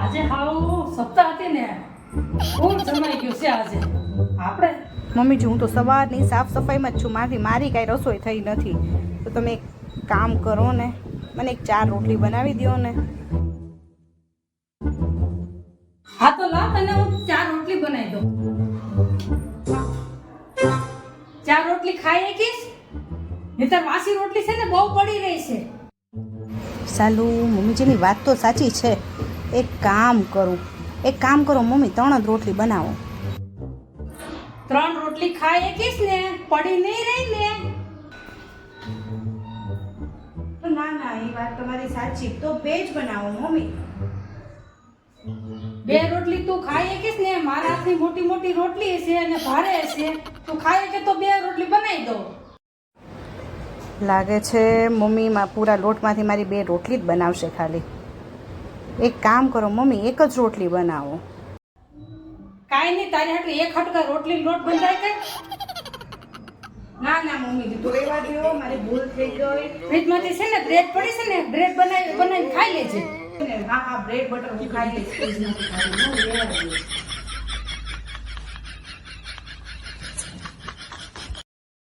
આજે હાવ સપ્તાહ હતી ને. ખૂબ જમાઈ ગયું છે આજે. આપણે મમ્મી હું તો સવારની સાફ સફાઈમાં જ છું. મારી મારી કાંઈ રસોઈ થઈ નથી. તો તમે એક કામ કરો ને. મને એક ચાર રોટલી બનાવી દો ને. હા તો લા તને હું ચાર રોટલી બનાવી દઉં. ચાર રોટલી ખાઈ શકીશ? નહીતર વાસી રોટલી છે ને બહુ પડી રહી છે. સાલું મમ્મીજીની વાત તો સાચી છે. એક કામ કરું. એક કામ કરો મમ્મી ત્રણ જ રોટલી બનાવો. ત્રણ રોટલી ખાઈ શકીશ ને? પડી નહીં રહી ને? ના ના એ વાત તમારી સાચી. તો બે જ બનાવો મમ્મી. બે રોટલી તું ખાઈ શકીશ ને? મારા હાથની મોટી મોટી રોટલી છે અને ભારે છે તું ખાઈ કે તો બે રોટલી બનાવી દો લાગે છે મમ્મી પૂરા લોટમાંથી મારી બે રોટલી જ બનાવશે ખાલી. એક કામ કરો મમ્મી એક જ રોટલી બનાવો. કાંઈ નહીં તારી હાટું એક હટકા રોટલી લોટ બંધાય કે ના ના મમ્મી તો રેવા દો મારી ભૂલ થઈ ગઈ. ફ્રીજમાંથી છે ને બ્રેડ પડી છે ને બ્રેડ બનાવી બનાવીને ખાઈ લેજે. હા હા બ્રેડ બટર હું ખાઈ લઈશ ફ્રીજમાંથી ખાઈ દઈશ.